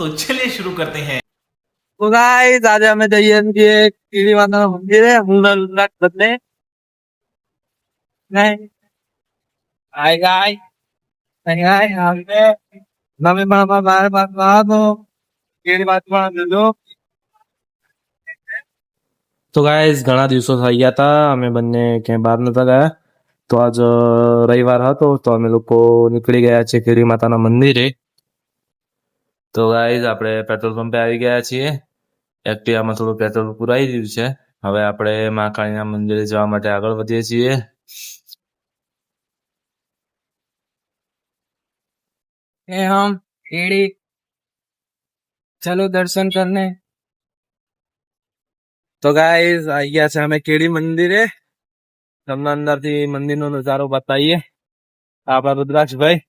तो चलिए शुरू करते हैं તો ગાઈસ આજે અમે જઈએ છીએ કીડી માતાના મંદિરે મુંડલ ઉલ્લાસ બદલે નહીં હાય ગાય હાય ગાય હવે તમે પણ અમારા બાર બાર બાર તો કીડી માતા પણ દીધો તો ગાઈઝ ઘણા દિવસો થઈ ગયા હતા અમે બંને ક્યાંય બહાર નતા ગયા તો આજ અ, રવિવાર હતો તો અમે લોકો નીકળી ગયા છે કેરી માતાના મંદિરે તો ગાઈઝ આપણે પેટ્રોલ પંપે આવી ગયા છીએ. એક્ટિવામાં થોડું પેટ્રોલ પુરાઈ રહ્યું છે. હવે આપણે મહાકાળીના મંદિરે જવા માટે આગળ વધીએ છીએ. એ હમ એડી ચલો દર્શન કરને. તો ગાઈઝ આવી ગયા છે અમે કેડી મંદિરે. તમને અંદરથી મંદિરનો નજારો બતાવીએ. આપણા રુદ્રાક્ષભાઈ.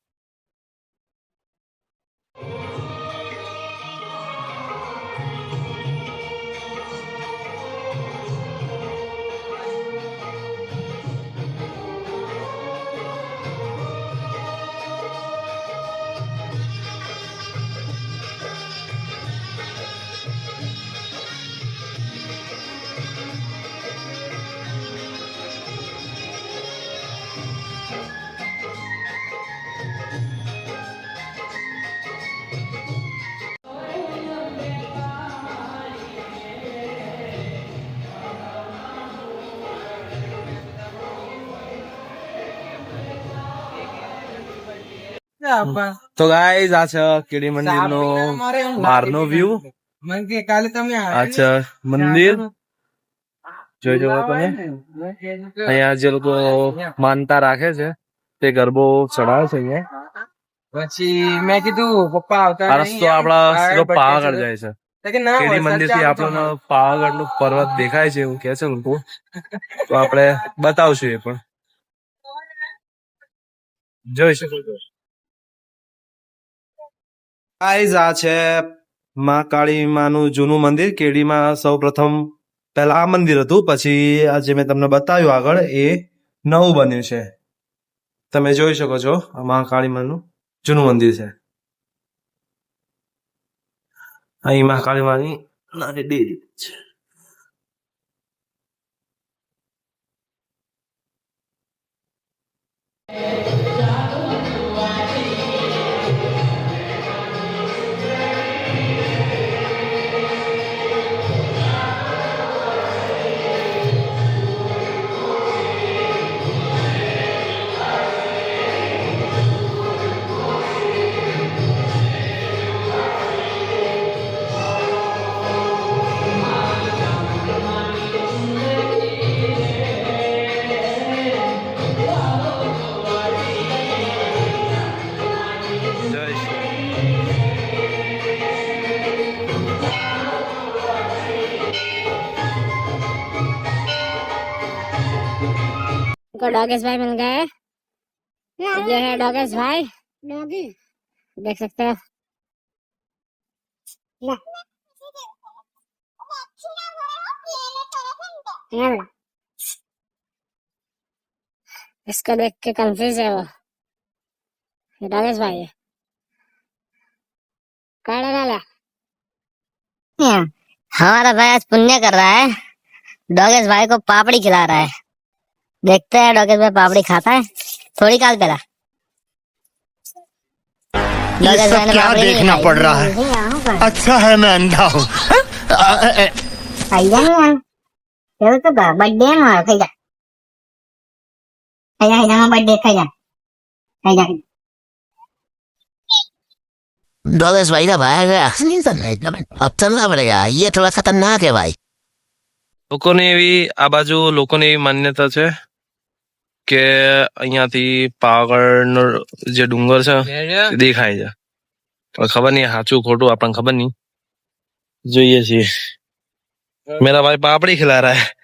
તો ગાઈઝ આ છે કેડી મંદિરનો બહારનો વ્યૂ મને કે કાલે તમે આ છે મંદિર. જોઈ જવો તમે. અહીંયા જે લોકો માનતા રાખે છે તે ગરબો ચડાવે છે અહીંયા. પછી મેં કીધું પપ્પા આવતા રસ્તો પટ્ટી પાવાગઢ જાય છે. ના કેડી મંદિરથી આપણને પાવાગઢનું પર્વત દેખાય છે એવું કે છે લોકો. તો આપણે બતાવશું એ પણ. જોઈ શકો છો. ગાઈઝ આ છે. માં કાળી માનું જૂનું મંદિર, કેડીમાં સૌ પ્રથમ પહેલા આ મંદિર હતું, પછી આ જે મેં તમને બતાવ્યું આગળ, એ નવું બન્યું છે. તમે જોઈ શકો છો માં કાળી માનું જૂનું મંદિર છે. અહીં માં કાળી માની નાની ડેરી છે. જય को डॉगेश भाई मिल गए। ये है डॉगेश भाई। डॉगी देख सकते हो। इसको देख के कंफ्यूज है वो। डॉगेश भाई है। डाला हमारा भाई आज पुण्य कर रहा है। डॉगेश भाई को पापड़ी खिला रहा है। देखते हैं डॉगेश भाई पापड़ी खाता है थोड़ी काल पहला ये सब क्या देखना पड़ रहा है अच्छा है मैं अंधा हूँ ખાઈ જા ને યાર એવું તો બર્થડે મારો ખાઈ જા ખાઈ જા ખાઈ જા બર્થડે ખાઈ જા ખાઈ જા डॉगेश भाई का भाई गया नहीं करना इतना अब चलना पड़ेगा ये थोड़ा खतरनाक है भाई લોકોની એવી આ બાજુ લોકોની એવી માન્યતા છે કે અહીંયાથી પાવાગઢનો જે ડુંગર છે દેખાય છે. પણ ખબર નહીં સાચું ખોટું આપણને ખબર નહીં. જોઈએ છીએ. મેરા ભાઈ પાપડી ખिला રહા હે.